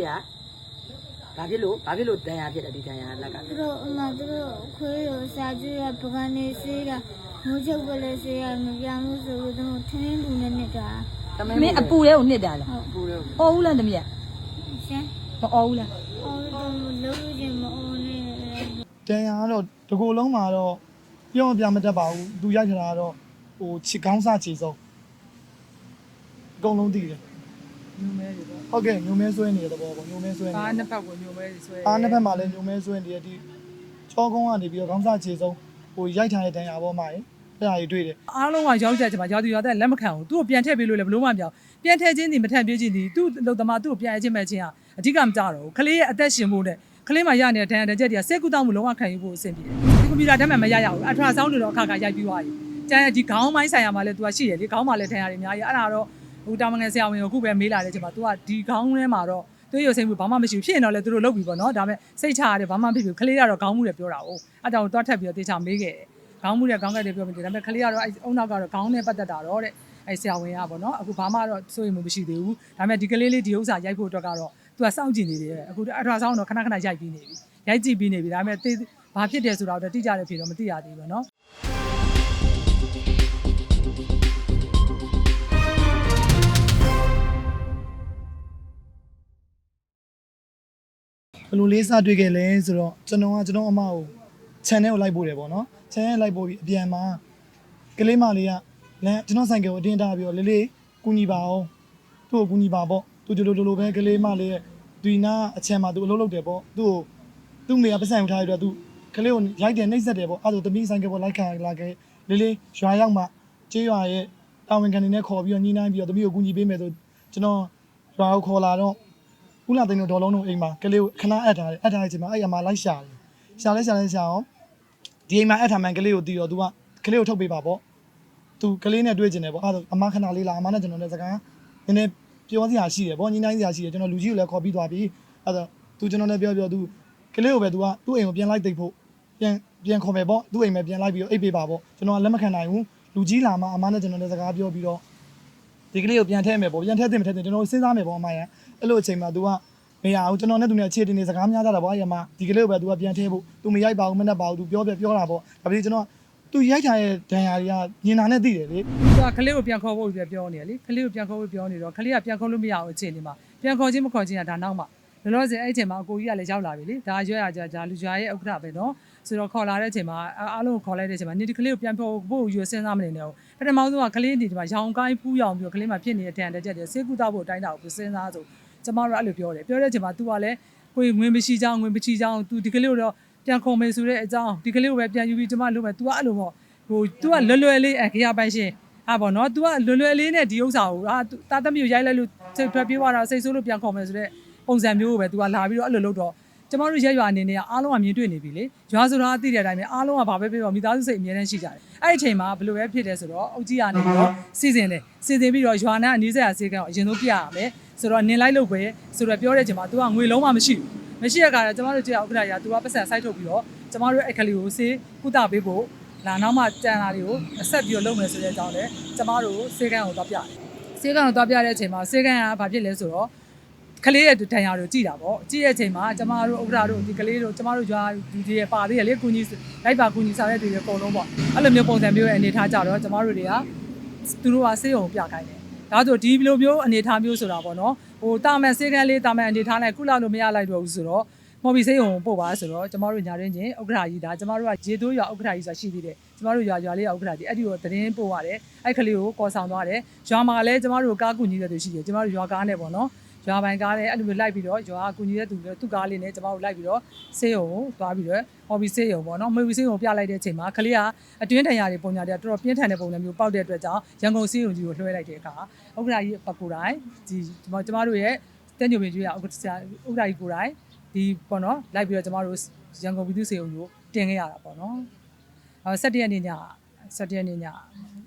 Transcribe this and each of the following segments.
တွေကဘာဖြစ်လို့ဘာဖြစ်လို့တန်ရာဖြစ်တယ်ဒီတန်ရာလက်ကသူတို့အမသူတို့ခွေးရစာကျွေးရပကနေစေးတာမုတ်ချုပ်ကလေးစေးရမပြောင်းလို့ဆိုလို့သူတို့ထင်းထူနဲ့နေတာတမင်းအပူလေးကိုနှစ်တာလားဟုတ်ပူတယ်အော်ဦးလားတမီးကရှင်မအော်ဦးလားအော်တော့လုံးလို့ချင်းမအော်နေတန်ရာကတော့တကူလုံးမှာတော့ပြောမပြမတတ်ပါဘူးသူရိုက်ထတာကတော့ဟိုချစ်ကောင်းစားချီဆုံးအကုန်လုံးတည်တယ် ညိုမဲတွေပေါ့ဟုတ်ကဲ့ညိုမဲဆွဲနေတဲ့သဘောပေါ့ညိုမဲဆွဲနေအားတယ်နှစ်ဖက်ကိုညိုမဲတွေဆွဲအားနှစ်ဖက်မှာလည်းညိုမဲဆွဲနေတယ်ဒီချောကုန်းကနေပြီးတော့ကောင်းစားချီဆုံးဟိုရိုက်ထားတဲ့တန်ရာပေါ်မှာရင်အဲ့ဒါကြီးတွေ့တယ်အားလုံးကရောက်ကြချင်မှာရောက်သူရောက်တဲ့လက်မခံဘူးသူ့ကိုပြန်ထည့်ပေးလို့လည်းဘလို့မှမပြောင်းပြန်ထည့်ခြင်းဒီမထည့်ပေးခြင်းဒီသူ့လုံသမားသူ့ကိုပြန်အချင်းမဲ့ချင်းကအဓိကမကြတော့ဘူးကလေးရဲ့အသက်ရှင်ဖို့နဲ့ကလေးမှရနေတဲ့ဒဏ်ရာတစ်ချက်တည်းကစိတ်ကူးတောင်းမှုလုံးဝခံယူဖို့အဆင်ပြေတယ်ဒီကွန်ပျူတာဓာတ်မှန်မရရဘူးအထရာဆောင်းတွေတော့အခါခါရိုက်ပြီးသွားပြီကျန်တဲ့ဒီခေါင်းပိုင်းဆိုင်ရာမှာလည်း तू ရှိတယ်လေခေါင်းမှာလည်းဒဏ်ရာတွေအများကြီးအဲ့ဒါတော့ ဟိုတာမငယ်ဆရာဝန်ကိုခုပဲမေးလာတဲ့အချိန်မှာ तू ကဒီခေါင်းထဲမှာတော့သွေးရစိမ့်မှုဘာမှမရှိဘူးဖြစ်ရင်တော့လည်းသူတို့လုပ်ပြီပေါ့နော်ဒါပေမဲ့စိတ်ချရတယ်ဘာမှမဖြစ်ဘူးကလေးကတော့ခေါင်းမှုတွေပြောတာဟုတ်အဲ့ဒါကိုသွားထပ်ပြီးတော့တေချာမေးခဲ့တယ်ခေါင်းမှုတဲ့ခေါင်းကက်တွေပြောမိတယ်ဒါပေမဲ့ကလေးကတော့အဲအုံနောက်ကတော့ခေါင်းနဲ့ပတ်သက်တာတော့တဲ့အဲဆရာဝန်ကပေါ့နော်အခုဘာမှတော့စိုးရိမ်မှုမရှိသေးဘူးဒါပေမဲ့ဒီကလေးလေးဒီဥစ္စာရိုက်ဖို့အတွက်ကတော့သူကစောင့်ကြည့်နေတယ်အခုအထွာဆောင်တော့ခဏခဏရိုက်ပြီးနေပြီရိုက်ကြည့်ပြီးနေပြီဒါပေမဲ့သိဘာဖြစ်တယ်ဆိုတော့တိကျတဲ့ဖြေတော့မသိရသေးဘူးပေါ့နော် ဘယ်လိုလေးစတွေ့ခဲ့လဲဆိုတော့ကျွန်တော်ကကျွန်တော်အမကို channel ကိုလိုက်ပို့တယ်ပေါ့နော် channel လိုက်ပို့ပြီးအပြန်မှာကလေးမလေးကလမ်းကျွန်တော်ဆိုင်ကယ်ကိုအတင်းထားပြီးတော့လေးလေးကူညီပါအောင်သူ့ကိုကူညီပါပေါ့သူဒီလိုဒီလိုပဲကလေးမလေးရဲ့ဒီနာအချမ်းမှာသူအလုပ်လုပ်တယ်ပေါ့သူ့ကိုသူ့မိကပတ်စံယူထားရတော့သူကလေးကိုရိုက်တယ်နှိပ်စက်တယ်ပေါ့အဲ့ဒါဆိုသမီးဆိုင်ကယ်ပေါ်လိုက်ခါလာခဲ့လေးလေးရွာရောက်မှကျေးရွာရဲ့တာဝန်ခံတွေနဲ့ခေါ်ပြီးတော့ညှိနှိုင်းပြီးတော့သမီးကိုကူညီပေးမယ်ဆိုကျွန်တော်ရွာကိုခေါ်လာတော့ ဦးလာသိန်းတို့ဒေါ်လုံးတို့အိမ်မှာကလေးကိုခဏအပ်ထားတယ်အပ်ထားတဲ့အချိန်မှာအဲ့အမလိုက်ရှာတယ်ရှာလဲရှာလဲရှာအောင်ဒီအိမ်မှာအပ်ထားမှန်ကလေးကိုတီးတော့ तू ကကလေးကိုထုတ်ပေးပါပေါ့ तू ကလေးနဲ့တွေ့ကျင်တယ်ပေါ့အဲ့ဒါအမခဏလေးလာအမနဲ့ကျွန်တော်နဲ့စကားနည်းနည်းပြောစရာရှိတယ်ပေါ့ညီနိုင်စရာရှိတယ်ကျွန်တော်လူကြီးကိုလည်းခေါ်ပြီးသွားပြီအဲ့ဒါ तू ကျွန်တော်နဲ့ပြောပြော तू ကလေးကိုပဲ तू ကသူ့အိမ်ကိုပြန်လိုက်သိပ်ဖို့ပြန်ပြန်ခေါ်မယ်ပေါ့သူ့အိမ်ပဲပြန်လိုက်ပြီးတော့အိပ်ပေးပါပေါ့ကျွန်တော်ကလက်မခံနိုင်ဘူးလူကြီးလာမှအမနဲ့ကျွန်တော်နဲ့စကားပြောပြီးတော့ ဒီကလေးကိုပြန်ထည့်မယ်ပေါ့ပြန်ထည့်တင်မထည့်တင်ကျွန်တော်စဉ်းစားမယ်ပေါ့အမရ အဲ့လိုအချိန်မှာ तू ကမရအောင်ကျွန်တော်နဲ့သူနဲ့အခြေတင်နေစကားများကြတာပေါ့အဲ့ရမှာဒီကလေးကိုပဲ तू ကပြန်ထည့်ဖို့ तू မရိုက်ပါဘူးမနဲ့ပါဘူး तू ပြောပြပြောတာပေါ့ဒါပေမဲ့ကျွန်တော် तू ရိုက်ထားတဲ့ဒဏ်ရာတွေကညင်နာနဲ့သိတယ်လေ သူကကလေးကိုပြန်ခေါ်ဖို့ပြပြောနေတယ်လေကလေးကိုပြန်ခေါ်ဖို့ပြောနေတော့ကလေးကပြန်ခေါ်လို့မရအောင်အခြေအနေမှာပြန်ခေါ်ခြင်းမခေါ်ခြင်းကဒါနောက်မှလောလောဆယ်အဲ့အချိန်မှာအကိုကြီးကလည်းရောက်လာပြီလေဒါရွက်ရကြဒါလူကြားရဲ့ဥက္ကဋ္ဌပဲနော်ဆိုတော့ခေါ်လာတဲ့အချိန်မှာအားလုံးကိုခေါ်လိုက်တဲ့အချိန်မှာနေဒီကလေးကိုပြန်ဖို့ဖို့ယူစဉ်းစားမနေနဲ့ဟုတ်ပထမဆုံးကကလေးဒီမှာရောင်ကိုင်းပူးရောင်ပြီးတော့ကလေးမှာဖြစ်နေတဲ့တန်တက်ချက်တွေစေကူတာဖို့အတိုင်းတာကိုစဉ်းစားဆို ကျမတို့အဲ့လိုပြောတယ်ပြောတဲ့အချိန်မှာ तू ကလည်းကိုငွေမရှိချောင်းငွေမရှိချောင်း तू ဒီကလေးကိုတော့ပြန်ခေါ်မယ်ဆိုတဲ့အကြောင်းဒီကလေးကိုပဲပြန်ယူပြီးကျမလုပ်မယ် तू ကအဲ့လိုပေါ့ဟို तू ကလွယ်လွယ်လေးအခရပိုင်ရှင် ဟာပေါ့နော် तू ကလွယ်လွယ်လေးနဲ့ဒီဥစ္စာကိုဟာတာသမီးကိုရိုက်လိုက်လို့စိတ်ထွက်ပြေးသွားတာစိတ်ဆိုးလို့ပြန်ခေါ်မယ်ဆိုတော့ပုံစံမျိုးကိုပဲ तू ကလာပြီးတော့အဲ့လိုလုပ်တော့ကျမတို့ရက်ရွာအနေနဲ့ကအားလုံးကမြင်တွေ့နေပြီလေရွာဆိုတာအသိတဲ့အတိုင်းပဲအားလုံးကဘာပဲပြောမိသားစုစိတ်အမြဲတမ်းရှိကြတယ်အဲ့ဒီအချိန်မှာဘယ်လိုပဲဖြစ်တယ်ဆိုတော့အုတ်ကြီးကနေပြီးတော့စီစဉ်တယ်စီစဉ်ပြီးတော့ရွာနာအနည်းဆက်အစေးကန်ကိုအရင်ဆုံးပြရမယ် ဆိုတော့နင်လိုက်လို့ပဲဆိုတော့ပြောတဲ့အချိန်မှာ तू ကငွေလုံးမှမရှိဘူးမရှိရကြတယ်ကျမတို့ကြောက်ဥက္ကဋ္ဌရာ तू ကပတ်စံစိုက်ထုတ်ပြီးတော့ကျမတို့အဲ့ကလေးကိုစေးကုသပေးဖို့လာနောက်မှတန်လာတွေကိုအဆက်ပြီးတော့လုပ်မယ်ဆိုတဲ့အကြောင်းလဲကျမတို့စေးကန်ကိုတော့ပြတယ်စေးကန်ကိုသွားပြတဲ့အချိန်မှာစေးကန်ကဘာဖြစ်လဲဆိုတော့ကလေးရဲ့ဒဏ်ရာတွေကိုကြည်တာပေါ့ကြည်တဲ့အချိန်မှာကျမတို့ဥက္ကဋ္ဌတို့ဒီကလေးတို့ကျမတို့ရွာဒီတွေပါသေးရလေကုညီလိုက်ပါကုညီစားတဲ့တွေအကုန်လုံးပေါ့အဲ့လိုမျိုးပုံစံမျိုးရဲ့အနေထားကြတော့ကျမတို့တွေကသူတို့ကစေးရုံပြခိုင်းတယ် ဒါဆိုဒီလိုမျိုးအနေထားမျိုးဆိုတာပေါ့နော်ဟိုတာမန်စေးကန်လေးတာမန်အနေထားနဲ့ကုလောက်လို့မရလိုက်တော့ဘူးဆိုတော့မော်ဘီစေးရုံပို့ပါဆိုတော့ကျမတို့ညာရင်းချင်းဥက္ကဋ္ဌကြီးဒါကျမတို့ကရေတိုးရွာဥက္ကဋ္ဌကြီးဆိုတာရှိသေးတယ်ကျမတို့ရွာရွာလေးကဥက္ကဋ္ဌကြီးအဲ့ဒီကိုသတင်းပို့ရတယ်အဲ့ကလေးကိုကော်ဆောင်သွားတယ်ရွာမှာလည်းကျမတို့ကားကူညီတဲ့သူရှိတယ်ကျမတို့ရွာကားနဲ့ပေါ့နော် ရွာပိုင်ကားနဲ့အဲ့လိုမျိုးလိုက်ပြီးတော့ရွာကူညီတဲ့သူလည်းသူ့ကားလေးနဲ့ကျမတို့လိုက်ပြီးတော့ဆေးရုံကိုသွားပြီးတော့ဟော်ဘီဆေးရုံပေါ့နော်မေဘီဆေးရုံပြလိုက်တဲ့အချိန်မှာကလေးကအတွင်းထန်ရာတွေပုံညာတွေတော်တော်ပြင်းထန်တဲ့ပုံစံမျိုးပေါက်တဲ့အတွက်ကြောင့်ရန်ကုန်ဆေးရုံကြီးကိုလွှဲလိုက်တဲ့အခါဥက္ကဋ္ဌကြီးပကူတိုင်းဒီကျမတို့ရဲ့တက်ညိုပင်ကျွေးရဥက္ကဋ္ဌဥက္ကဋ္ဌကြီးကိုယ်တိုင်ဒီပေါ့နော်လိုက်ပြီးတော့ကျမတို့ရန်ကုန်ပြည်သူ့ဆေးရုံကိုတင်ခဲ့ရတာပေါ့နော်အဲ17ရက်နေ့ည17ရက်နေ့ည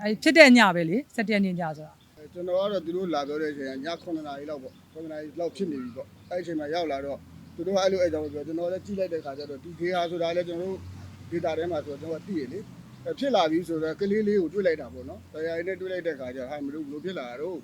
အဲဖြစ်တဲ့ညပဲလေ17ရက်နေ့ညဆိုတာ ကျွန်တော်ကတော့သူတို့လာပြောတဲ့အချိန်ကည9နာရီလောက်ပေါ့9နာရီလောက်ဖြစ်နေပြီပေါ့အဲ့ဒီအချိန်မှာရောက်လာတော့သူတို့ကအဲ့လိုအဲ့ကြောင့်ပြောကျွန်တော်လည်းကြည့်လိုက်တဲ့ခါကျတော့ဒီခေဟာဆိုတာလည်းကျွန်တော်တို့ဒေတာထဲမှာဆိုတော့ကျွန်တော်သိရလေအဲ့ဖြစ်လာပြီဆိုတော့ကလေးလေးကိုတွေ့လိုက်တာပေါ့နော်တရားရည်နဲ့တွေ့လိုက်တဲ့ခါကျဟာမလို့ဘလို့ဖြစ်လာတာတော့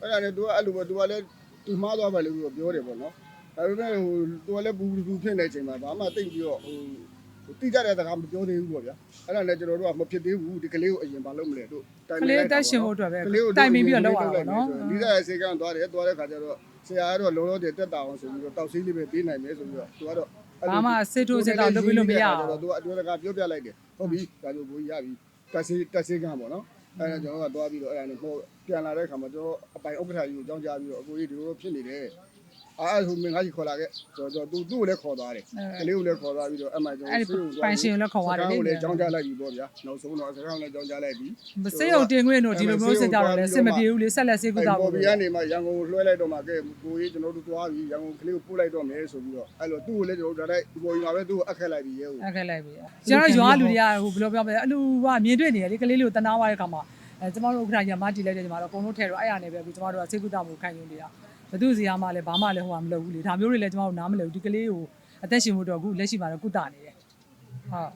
အဲ့ဒါနဲ့သူကအဲ့လိုပဲသူကလည်းသူမှားသွားပါလို့ပြောတယ်ပေါ့နော်ဒါပေမဲ့ဟိုသူကလည်းဘူးဘူးဖြစ်နေတဲ့အချိန်မှာဘာမှတိတ်ပြီးတော့ဟိုဟို တိကျတဲ့စကားမပြောသေးဘူးပေါ့ဗျာအဲ့ဒါလည်းကျွန်တော်တို့ကမဖြစ်သေးဘူးဒီကလေးကိုအရင်မလုပ်မလဲတို့ကလေးတက်ရှင်ဖို့အတွက်ပဲကလေးကိုတိုင်ပင်ပြီးတော့လောက်ရအောင်နော်ဒီကစေကန်းသွားတယ်သွားတဲ့ခါကျတော့ဆရာကတော့လုံးလုံးတည်တက်တာအောင်ဆိုပြီးတော့တောက်စီးလေးပဲပေးနိုင်မယ်ဆိုပြီးတော့သူကတော့ဘာမှစစ်ထိုးစစ်တော့လုပ်ပြီးလို့မရအောင်သူကအတွဲတကပြောပြလိုက်တယ်ဟုတ်ပြီဒါဆိုကိုရပြီတက်စီတက်စီကန်းပေါ့နော်အဲ့ဒါကျွန်တော်ကသွားပြီးတော့အဲ့ဒါနဲ့ပေါ့ပြန်လာတဲ့ခါမှာကျွန်တော်အပိုင်ဥက္ကဋ္ဌကြီးကိုကြောင်းကြားပြီးတော့အကိုကြီးဒီလိုဖြစ်နေတယ် အားဆိုမင်းငါကြီးခေါ်လာခဲ့ဆိုတော့သူသူ့ကိုလည်းခေါ်သွားတယ်ကလေးကိုလည်းခေါ်သွားပြီးတော့အမှန်ကျွန်တော်အဲ့ဒီပိုင်ရှင်ကိုလည်းခေါ်သွားတယ်လေကိုလည်းကြောင်းကြားလိုက်ပြီပေါ့ဗျာနောက်ဆုံးတော့စကားကိုလည်းကြောင်းကြားလိုက်ပြီစိတ်ရုံတင်ခွင့်တို့ဒီလိုမျိုးစစ်ကြတော့လည်းစစ်မပြေဘူးလေဆက်လက်စေးကူတာပေါ်ဖို့ဘီကနေမှရန်ကုန်ကိုလွှဲလိုက်တော့မှကဲကိုကြီးကျွန်တော်တို့သွားပြီရန်ကုန်ကလေးကိုပို့လိုက်တော့မယ်ဆိုပြီးတော့အဲ့လိုသူ့ကိုလည်းကျွန်တော်တို့ဒါတိုက်ဒီပေါ်ကြီးမှာပဲသူ့ကိုအပ်ခက်လိုက်ပြီရဲဟုတ်အခက်လိုက်ပြီကျွန်တော်ရွာလူတွေကဟိုဘယ်လိုပြောမလဲအလူကမြင်တွေ့နေတယ်လေကလေးလေးကိုတနာသွားတဲ့ခါမှာအဲကျမတို့ဥက္ကဋ္ဌကြီးကမတီးလိုက်တဲ့ကျမတို့အကုန်လုံးထဲတော့အဲ့ရနေပဲအခုကျမတို့ကစေကူတာမှုခံယူနေတာ ဘသူစီယာမှလည်းဘာမှလည်းဟိုကမလုပ်ဘူးလေဒါမျိုးတွေလည်းကျမတို့နားမလည်ဘူးဒီကလေးကိုအသက်ရှင်ဖို့တော့အခုလက်ရှိမှာတော့ကုတာနေတယ်ဟုတ်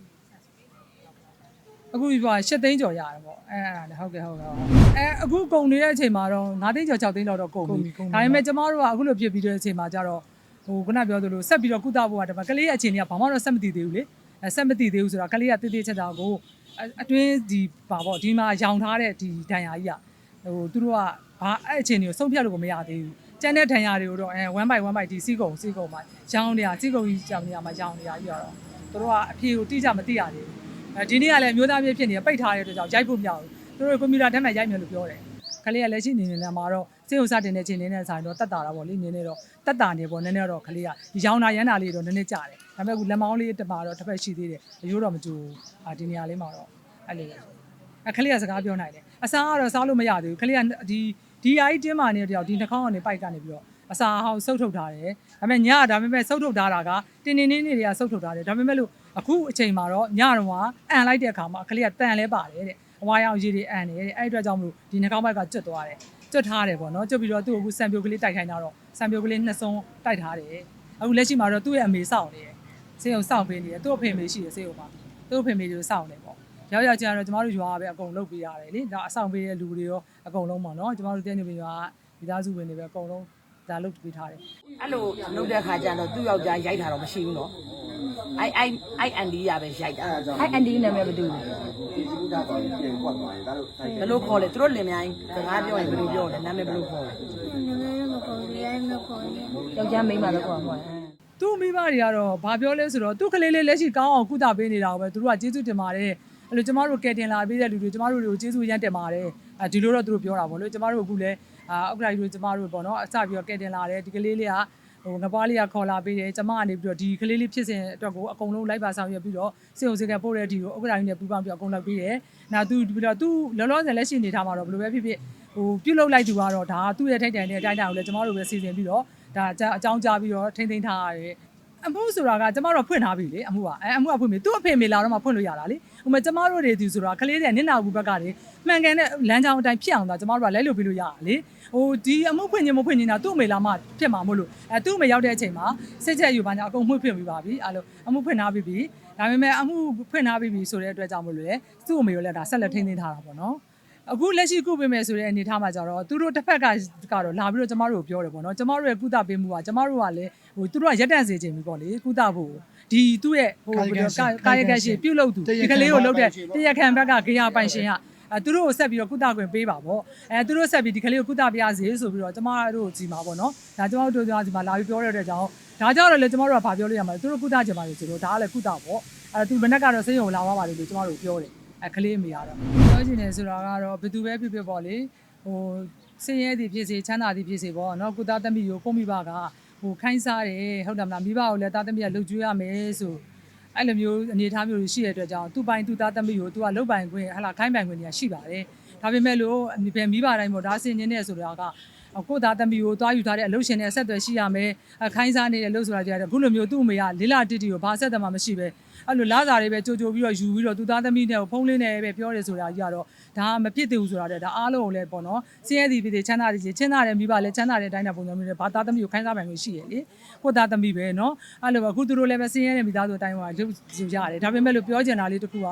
အခုပြောရှစ်သိန်းကျော်ရတယ်ပေါ့အဲအဲ့ဒါလည်းဟုတ်ကဲ့ဟုတ်ကဲ့ဟုတ်အဲအခုကုန်နေတဲ့အချိန်မှာတော့9သိန်းကျော်6သိန်းလောက်တော့ကုန်ပြီဒါပေမဲ့ကျမတို့ကအခုလိုဖြစ်ပြီးတဲ့အချိန်မှာကျတော့ဟိုခုနပြောသလိုဆက်ပြီးတော့ကုသဖို့ကတမကလေးရဲ့အခြေအနေကဘာမှတော့ဆက်မတည်သေးဘူးလေအဲဆက်မတည်သေးဘူးဆိုတော့ကလေးကတည်တည်ချက်တာကိုအတွင်းဒီပါပေါ့ဒီမှာရောင်ထားတဲ့ဒီဒဏ်ရာကြီးကဟိုသူတို့ကဘာအဲ့အခြေအနေကိုဆုံးဖြတ်လို့ကိုမရသေးဘူး ကျန်တဲ့ဒဏ်ရာတွေကိုတော့အဲ1 by 1 by ဒီစီးကုံစီးကုံမှာရောင်နေတာစီးကုံကြီးကြောင်နေရာမှာရောင်နေတာကြီးတော့သူတို့ကအဖြေကိုတိကျမသိရသေးဘူးအဲဒီနေ့ကလည်းမျိုးသားမျိုးဖြစ်နေပိတ်ထားတဲ့အတွက်ကြောင့်ရိုက်ဖို့မရဘူးသူတို့ကွန်ပျူတာထဲမှာရိုက်မယ်လို့ပြောတယ်ကလေးကလက်ရှိနေနေလည်းမှာတော့စေုံစတင်တဲ့ချိန်လေးနဲ့ဆိုင်တော့တက်တာတာပေါ့လေနည်းနည်းတော့တက်တာနေပေါ့နည်းနည်းတော့ကလေးကရောင်နာရမ်းတာလေးတော့နည်းနည်းကြတယ်ဒါပေမဲ့အခုလက်မောင်းလေးတပါတော့တစ်ဖက်ရှိသေးတယ်အယိုးတော့မကြူဘူးအာဒီနေရာလေးမှာတော့အဲ့လိုပဲအခလေးကစကားပြောနိုင်တယ်အစားကတော့စားလို့မရသေးဘူးခလေးကဒီ ဒီအိုက်တင်းမာနေတဲ့တယောက်ဒီနှာခေါင်းကနေပိုက်ကနေပြီးတော့အစာဟောင်းဆုပ်ထုတ်ထားတယ်ဒါပေမဲ့ညကဒါပေမဲ့ဆုပ်ထုတ်ထားတာကတင်းတင်းနေနေတွေကဆုပ်ထုတ်ထားတယ်ဒါပေမဲ့လို့အခုအချိန်မှာတော့ညတော့ကအန်လိုက်တဲ့အခါမှာအခလေးကတန်လဲပါတယ်တဲ့အဝါရောင်ရည်တွေအန်နေတယ်အဲ့အတွက်ကြောင့်မလို့ဒီနှာခေါင်းဘက်ကကျွတ်သွားတယ်ကျွတ်ထားတယ်ပေါ့နော်ကျွတ်ပြီးတော့သူ့ကိုအခုစံပြိုကလေးတိုက်ခိုင်းတာတော့စံပြိုကလေးနှစ်စုံတိုက်ထားတယ်အခုလက်ရှိမှာတော့သူ့ရဲ့အမေစောင့်နေတယ်စေုံစောင့်ပေးနေတယ်သူ့အဖေမေရှိတယ်စေုံမှာသူ့အဖေမေတွေကိုစောင့်နေ ပေါ့ရောက်ရောက်ချင်းကတော့ကျမတို့ရွာကပဲအကုန်လုပ်ပေးရတယ်လေဒါအဆောင်ပေးတဲ့လူတွေရောအကုန်လုံးပေါ့နော်ကျမတို့တင်းနေပြီရွာကမိသားစုဝင်တွေပဲအကုန်လုံးဒါလုပ်ပေးထားတယ်အဲ့လိုလုပ်တဲ့ခါကျတော့သူ့ယောက်ျားရိုက်တာတော့မရှိဘူးနော်အိုက်အိုက်အိုက်အန်ဒီရပဲရိုက်တာအဲ့အန်ဒီနာမည်ဘယ်သူလဲဘယ်လိုခေါ်လဲသူတို့လင်မြိုင်းစကားပြောရင်ဘယ်လိုပြောလဲနာမည်ဘယ်လိုခေါ်လဲနည်းနည်းမကုန်ရမကုန်ရယောက်ျားမိန်းမပဲခေါ်မှာသူ့မိဘတွေကတော့ဘာပြောလဲဆိုတော့သူ့ကလေးလေးလက်ရှိကောင်းအောင်ကုသပေးနေတာကိုပဲသူတို့ကကျေးဇူးတင်ပါတယ် အဲ့လိုကျမတို့ကယ်တင်လာပေးတဲ့လူတွေကျမတို့တွေကိုကျေးဇူးရမ်းတင်ပါတယ်အဲဒီလိုတော့သူတို့ပြောတာပေါ့လို့ကျမတို့အခုလည်းအာဥက္ကဋ္ဌကြီးတို့ကျမတို့ပေါ့နော်အစပြီးတော့ကယ်တင်လာတယ်ဒီကလေးလေးကဟိုငပွားလေးကခေါ်လာပေးတယ်ကျမကနေပြီးတော့ဒီကလေးလေးဖြစ်စဉ်အတွက်ကိုအကုန်လုံးလိုက်ပါဆောင်ရွက်ပြီးတော့စေုံစေကပို့တဲ့ဒီကိုဥက္ကဋ္ဌကြီးနဲ့ပူးပေါင်းပြီးအကုန်လုပ်ပေးတယ်။နောက်သူပြီးတော့သူလောလောဆယ်လက်ရှိနေထားမှာတော့ဘယ်လိုပဲဖြစ်ဖြစ်ဟိုပြုတ်လုလိုက်သူကတော့ဒါသူ့ရဲ့ထိုက်တန်တဲ့အတိုင်းအတာကိုလည်းကျမတို့ပဲစီစဉ်ပြီးတော့ဒါအကြောင်းကြားပြီးတော့ထိမ့်သိမ်းထားရတယ်။အမှုဆိုတာကကျမတို့ဖွင့်ထားပြီလေအမှုကအဲအမှုကဖွင့်ပြီသူ့အဖေမေလာတော့မှဖွင့်လို့ရတာလေ ဟိုမှာကျမတို့တွေဒီဆိုတာကလေးတဲ့နင့်နာဘူးဘက်ကနေမှန်ကန်တဲ့လမ်းကြောင်းအတိုင်းဖြစ်အောင်သာကျမတို့ကလိုက်လို့ပြလို့ရတာလေဟိုဒီအမှုဖွင့်ခြင်းမဖွင့်ခြင်းတာသူ့အမေလာမှဖြစ်မှာမို့လို့အဲသူ့အမေရောက်တဲ့အချိန်မှာစစ်ချက်ယူပါညာအကုန်မှုဖွင့်ပြီးပါပြီအဲလိုအမှုဖွင့်ထားပြီးပြီဒါပေမဲ့အမှုဖွင့်ထားပြီးပြီဆိုတဲ့အတွက်ကြောင့်မို့လို့လေသူ့အမေကိုလည်းဒါဆက်လက်ထိန်းသိမ်းထားတာပေါ့နော် အခုလက်ရှိကုပေးမယ်ဆိုတဲ့အနေအထားမှာကြတော့သူတို့တစ်ဖက်ကကတော့လာပြီးတော့ကျမတို့ကိုပြောတယ်ပေါ့နော်ကျမတို့ရဲ့ကုသပေးမှုကကျမတို့ကလည်းဟိုသူတို့ကရက်တန့်စေခြင်းပြီပေါ့လေကုသဖို့ဒီသူ့ရဲ့ဟိုကာယကံရှင်ပြုတ်လို့သူဒီကလေးကိုလုပ်တဲ့တရားခံဘက်ကဂေယပိုင်ရှင်ကအဲသူတို့ကိုဆက်ပြီးတော့ကုသခွင့်ပေးပါပေါ့အဲသူတို့ဆက်ပြီးဒီကလေးကိုကုသပြရစေဆိုပြီးတော့ကျမတို့ကြီးမှာပေါ့နော်ဒါကျမတို့တို့ဒီမှာလာပြီးပြောရတဲ့ကြောင့်ဒါကြောင့်လည်းကျမတို့ကဗာပြောလို့ရမှာသူတို့ကုသကြပါလေဆိုတော့ဒါကလည်းကုသပေါ့အဲသူဘယ်နဲ့ကတော့စိတ်ယုံလာသွားပါလေလို့ကျမတို့ပြောတယ် အခလေးအမေကတော့ပြောချင်တယ်ဆိုတာကတော့ဘယ်သူပဲဖြစ်ဖြစ်ပေါ့လေဟိုစင်ရဲသည်ဖြစ်စေချမ်းသာသည်ဖြစ်စေပေါ့နော်ကုသသမီးကိုကိုမိဘကဟိုခိုင်းစားတယ်ဟုတ်တယ်မလားမိဘကိုလည်းသားသမီးကလှုပ်ကြွေးရမယ်ဆိုအဲ့လိုမျိုးအနေအထားမျိုးတွေရှိတဲ့အတွက်ကြောင့်သူ့ပိုင်သူ့သားသမီးကိုသူကလှုပ်ပိုင်ခွင့်ဟလာခိုင်းပိုင်ခွင့်တွေကရှိပါတယ် ဒါပေမဲ့လို့ဘယ်မိဘတိုင်းပေါ့ဒါစင်နေနေဆိုတာကကိုသားသမီးကိုတွားယူထားတဲ့အလုပ်ရှင်နဲ့အဆက်အသွယ်ရှိရမယ်ခိုင်းစားနေတဲ့အလုပ်ဆိုတာကြတဲ့ခုလိုမျိုးသူ့အမေကလေးလာတိတိကိုဘာအဆက်အသွယ်မှမရှိပဲအဲ့လိုလာစားတွေပဲကြိုကြိုပြီးတော့ယူပြီးတော့သူသားသမီးနဲ့ဖုန်းလေးနဲ့ပဲပြောတယ်ဆိုတာကြီးကတော့ဒါမဖြစ်သေးဘူးဆိုတာတဲ့ဒါအားလုံးကိုလည်းပေါ့နော်စင်းရဲသည်ဖြစ်ဖြစ်ချမ်းသာသည်ဖြစ်ချမ်းသာတဲ့မိဘလည်းချမ်းသာတဲ့အတိုင်းတဲ့ပုံစံမျိုးနဲ့ဘာသားသမီးကိုခိုင်းစားပိုင်လို့ရှိရလေကိုသားသမီးပဲနော်အဲ့လိုပဲအခုသူတို့လည်းပဲစင်းရဲတဲ့မိသားစုအတိုင်းကလုပ်ယူရတယ်ဒါပေမဲ့လို့ပြောချင်တာလေးတစ်ခုက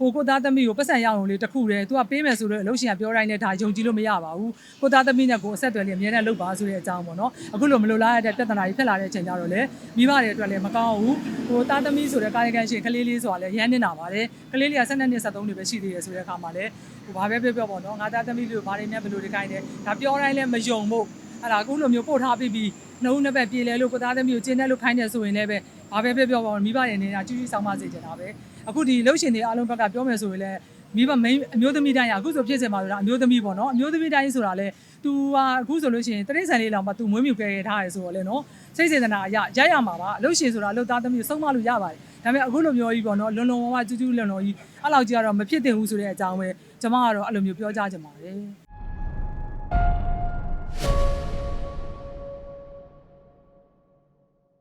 ဟဟိုကိုသားသမီးကိုပတ်စံရအောင်လေတခုတည်းသူကပေးမယ်ဆိုတော့အလုပ်ရှင်ကပြောတိုင်းနဲ့ဒါယုံကြည်လို့မရပါဘူးကိုသားသမီးနဲ့ကိုအဆက်အသွယ်လေးအများနဲ့လုပ်ပါဆိုတဲ့အကြောင်းပေါ့နော်အခုလိုမလိုလားရတဲ့ပြဿနာတွေဖြစ်လာတဲ့အချိန်ကျတော့လေမိဘတွေအတွက်လည်းမကောင်းဘူးဟိုသားသမီးဆိုတဲ့ကာယကံရှင်ကလေးလေးဆိုတာလည်းရမ်းနေတာပါတယ်ကလေးလေးက12နှစ်73နှစ်ပဲရှိသေးတယ်ဆိုတဲ့အခါမှာလည်းဟိုဘာပဲပြောပြောပေါ့နော်ငါသားသမီးလေးကိုဘာတွေနဲ့ဘယ်လိုတွေခိုင်းတယ်ဒါပြောတိုင်းလည်းမယုံဖို့အဲ့ဒါအခုလိုမျိုးပို့ထားပြီးပြီးနှုတ်နှစ်ဘက်ပြေလဲလို့ကိုသားသမီးကိုကျင်းတဲ့လို့ခိုင်းတယ်ဆိုရင်လည်းပဲဘာပဲပြောပြောပေါ့မိဘတွေအနေနဲ့ကြီးကြီးဆောင်မစေချင်တာပဲ အခုဒီလှုပ်ရှင်တွေအားလုံးဘက်ကပြောမယ်ဆိုရင်လည်းမိဘမိန်းအမျိုးသမီးတိုင်းကအခုဆိုဖြစ်စင်ပါလို့ဒါအမျိုးသမီးပေါ့နော်အမျိုးသမီးတိုင်းဆိုတာလေ तू ဟာအခုဆိုလို့ရှိရင်တရိษံလေးလောင်မှ तू မွေးမြူခဲ့ရထားတယ်ဆိုတော့လေနော်စိတ်စေတနာအရရိုက်ရမှာပါအလုပ်ရှင်ဆိုတာအလုပ်သားသမီးကိုစုံမလို့ရပါတယ်ဒါပေမဲ့အခုလိုမျိုးကြီးပေါ့နော်လွန်လွန်ဝဝကျူးကျူးလွန်လွန်ကြီးအဲ့လောက်ကြီးကတော့မဖြစ်သင့်ဘူးဆိုတဲ့အကြောင်းပဲကျွန်မကတော့အဲ့လိုမျိုးပြောကြချင်ပါတယ်